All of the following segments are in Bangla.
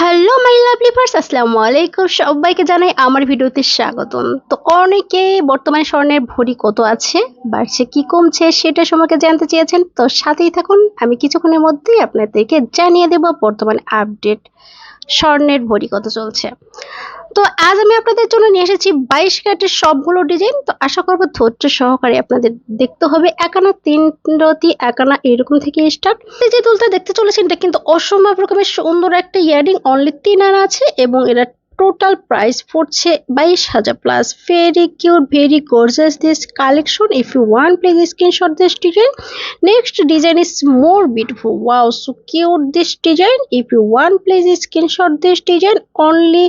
হ্যালো মাই লাভলি ফার্স আসসালামু আলাইকুম সবাইকে জানাই আমার ভিডিওতে স্বাগতম। তো অনেকে বর্তমানে স্বর্ণের ভরি কত আছে, বাড়ছে কি কমছে সেটা সম্পর্কে জানতে চেয়েছেন। তো সাথেই থাকুন, আমি কিছুক্ষণের মধ্যেই আপনাদেরকে জানিয়ে দেব বর্তমানে আপডেট স্বর্ণের ভরি কত চলছে। তো আজ আমি আপনাদের জন্য নিয়ে এসেছি বাইশ ক্যারেটের সবগুলো ডিজাইন। তো আশা করব ধৈর্য সহকারে আপনাদের দেখতে হবে। একানা তিন রতি, একানা এরকম থেকে স্টার্ট যে দুলটা দেখতে চলেছেন, এটা কিন্তু অসম্ভব রকমের সুন্দর একটা ইয়ারিং অনলি তিন আনা আছে এবং এটা টোটাল প্রাইস পড়ছে বাইশ হাজার plus very cute very gorgeous this collection if you want please screenshot this design next design is more beautiful wow so cute this design if you want please screenshot this design only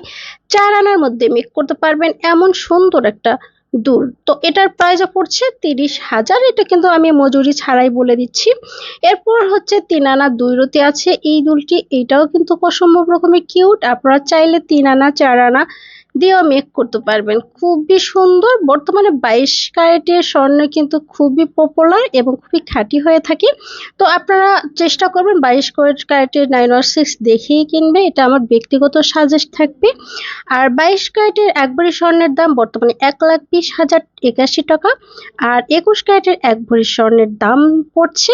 চার আনার মধ্যে মেক করতে পারবেন। এমন সুন্দর একটা দুল তো এটার প্রাইসও পড়ছে তিরিশ হাজার। এটা কিন্তু আমি মজুরি ছাড়াই বলে দিচ্ছি। এরপর হচ্ছে তিন আনা দুই রতি আছে। এই দুলটি, এটাও কিন্তু অসম্ভব রকমের কিউট আপনারা চাইলে তিন আনা, চার আনা দিয়েও মেক করতে পারবেন। খুবই সুন্দর। বর্তমানে বাইশ ক্যারেটের স্বর্ণ কিন্তু খুবই পপুলার এবং খুবই খাঁটি হয়ে থাকে। তো আপনারা চেষ্টা করবেন বাইশ ক্যারেটের নাইন ওয়ার সিক্স দেখেই কিনবে। এটা আমার ব্যক্তিগত সাজেস্ট থাকবে। আর বাইশ ক্যারেটের এক ভরি স্বর্ণের দাম বর্তমানে এক লাখ বিশ হাজার একাশি টাকা। আর একুশ ক্যারেটের এক ভরি স্বর্ণের দাম পড়ছে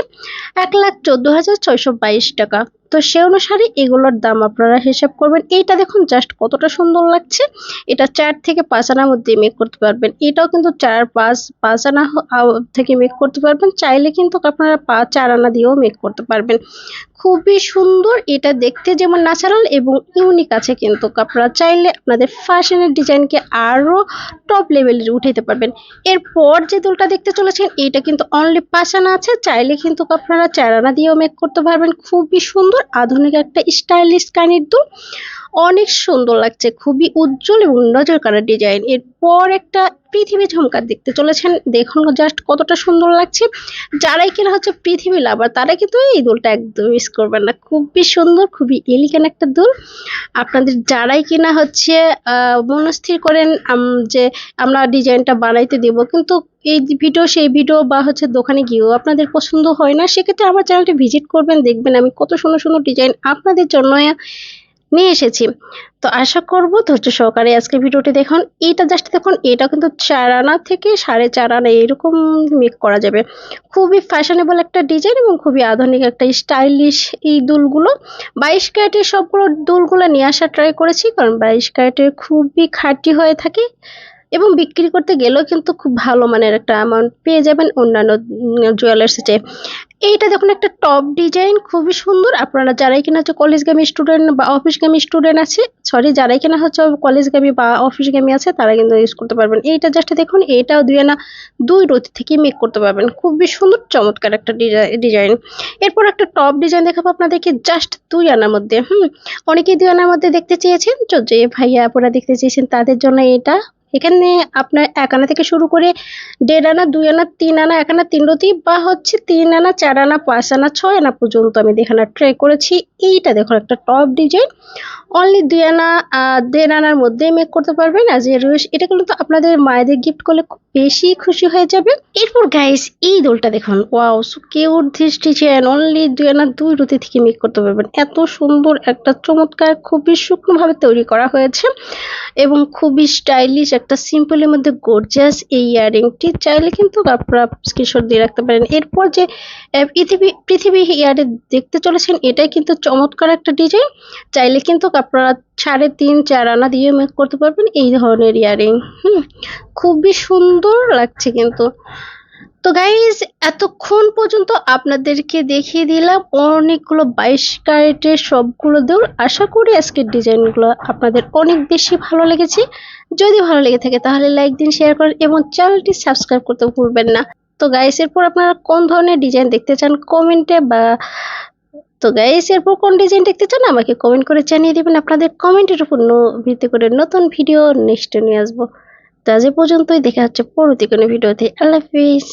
এক লাখ চোদ্দ হাজার ছয়শো বাইশ টাকা। তো সে অনুসারে এগুলোর দাম আপনারা হিসাব করবেন। এইটা দেখুন জাস্ট কতটা সুন্দর লাগছে। এটা চার থেকে পাঁচ আনার মধ্যে মেক করতে পারবেন। এটাও কিন্তু চার, পাঁচ পাঁচ আনা থেকে মেক করতে পারবেন। চাইলে কিন্তু আপনারা পা চার আনা দিয়েও মেক করতে পারবেন। খুবই সুন্দর। এটা দেখতে যেমন ন্যাচারাল এবং ইউনিক আছে কিন্তু আপনারা চাইলে আপনাদের ফ্যাশনের ডিজাইনকে আরও টপ লেভেলে উঠাইতে পারবেন। এরপর যে দুলটা দেখতে চলেছেন এটা কিন্তু অনলি পাঁচ আনা আছে। চাইলে কিন্তু আপনারা চার আনা দিয়েও মেক করতে পারবেন। খুবই সুন্দর। আধুনিক একটা স্টাইলিশ কানের দুল। অনেক সুন্দর লাগছে, খুবই উজ্জ্বল এবং নজর কাড়া ডিজাইন এরপর একটা পৃথিবী ঝুমকার দেখতে চলেছেন। দেখুন জাস্ট কতটা সুন্দর লাগছে। যারাই কিনা হচ্ছে পৃথিবী লাভার তারা কিন্তু এই দোলটা একদম মিস করবেন না। খুবই সুন্দর, খুবই এলিগেন্ট একটা দোল। আপনাদের যারাই কিনা হচ্ছে মনস্থির করেন যে আমরা ডিজাইনটা বানাইতে দেব, কিন্তু এই ভিডিও সেই ভিডিও বা হচ্ছে দোকানে গিয়েও আপনাদের পছন্দ হয় না, সেক্ষেত্রে আমার চ্যানেলটি ভিজিট করবেন, দেখবেন আমি কত সুন্দর সুন্দর ডিজাইন আপনাদের জন্য নিয়ে এসেছি। তো আশা করব ধৈর্য সহকারে আজকে ভিডিওটি দেখুন। এটা জাস্ট দেখুন এটা কিন্তু চার আনা থেকে সাড়ে চার আনা এরকম মেক করা যাবে। খুবই ফ্যাশনেবল একটা ডিজাইন এবং খুবই আধুনিক একটা স্টাইলিশ এই দুলগুলো। বাইশ ক্যারেটের সবগুলো দুলগুলো নিয়ে আসার ট্রাই করেছি, কারণ বাইশ ক্যারেটের খুবই খাঁটি হয়ে থাকে এবং বিক্রি করতে গেলেও কিন্তু খুব ভালো মানের একটা অ্যামাউন্ট পেয়ে যাবেন অন্যান্য জুয়েলার্সে এইটা দেখুন একটা টপ ডিজাইন খুবই সুন্দর। আপনারা যারাই কিনা হচ্ছে কলেজগামী স্টুডেন্ট বা অফিসগামী স্টুডেন্ট আছে সরি যারাই কিনা হচ্ছে কলেজগামী বা অফিসগামী আছে, তারা কিন্তু ইউজ করতে পারবেন। এইটা জাস্ট দেখুন, এইটাও দুই আনা, দুই রতি থেকে মেক করতে পারবেন। খুবই সুন্দর, চমৎকার একটা ডিজাইন এরপর একটা টপ ডিজাইন দেখাবো আপনাদেরকে জাস্ট দুই আনার মধ্যে। হুম, অনেকেই দুই আনার মধ্যে দেখতে চেয়েছেন। তো যে ভাইয়া আপনারা দেখতে চেয়েছেন, তাদের জন্য এটা এখানে আপনার এক আনা থেকে শুরু করে দেড় আনা, দুই আনা, তিন আনা, এক আনা, তিন রতি বা হচ্ছে তিন আনা, চার আনা, পাঁচ আনা, ছয় আনা পর্যন্ত আমি দেখানোর ট্রাই করেছি। এইটা দেখুন একটা টপ ডিজাইন। অনলি দুই আনা দেড় আনার মধ্যেই মেক করতে পারবেন। আজ এর রয়েছে এটা কিন্তু আপনাদের মায়েদের গিফট করলে খুব বেশি খুশি হয়ে যাবে। এরপর গাইস এই দোলটা দেখুন। Wow so cute this design only দুই আনা, দুই রতি থেকে মেক করতে পারবেন। এত সুন্দর একটা চমৎকার, খুবই শুকনোভাবে তৈরি করা হয়েছে এবং খুবই স্টাইলিশ সিম্পলের মধ্যে গোর্জাস এই ইয়ারিংটি চাইলে কিন্তু আপনারা স্ক্রিনশট দিয়ে রাখতে পারেন। এরপর যে পৃথিবী পৃথিবী ইয়ারে দেখতে চলেছেন, এটাই কিন্তু চমৎকার একটা ডিজাইন চাইলে কিন্তু আপনারা সাড়ে তিন, চার আনা দিয়ে মেক করতে পারবেন এই ধরনের ইয়ারিং হুম, খুবই সুন্দর লাগছে কিন্তু। তো গাইজ এতক্ষণ পর্যন্ত আপনাদেরকে দেখিয়ে দিলাম অনেকগুলো বাইশ ক্যারেটের সবগুলো দেউল আশা করি আজকের ডিজাইনগুলো আপনাদের অনেক বেশি ভালো লেগেছে। যদি ভালো লেগে থাকে তাহলে লাইক দিন শেয়ার করেন এবং চ্যানেলটি সাবস্ক্রাইব করতে ভুলবেন না। তো গাইস এরপর আপনারা কোন ধরনের ডিজাইন দেখতে চান কমেন্টে বা তো গাইস এরপর কোন ডিজাইন দেখতে চান আমাকে কমেন্ট করে জানিয়ে দেবেন। আপনাদের কমেন্টের উপর ভিত্তি করে নতুন ভিডিও নেক্সট নিয়ে আসব। তো আজ পর্যন্তই, দেখা হচ্ছে পরবর্তী কোনো ভিডিওতে আল্লাহ হাফিজ।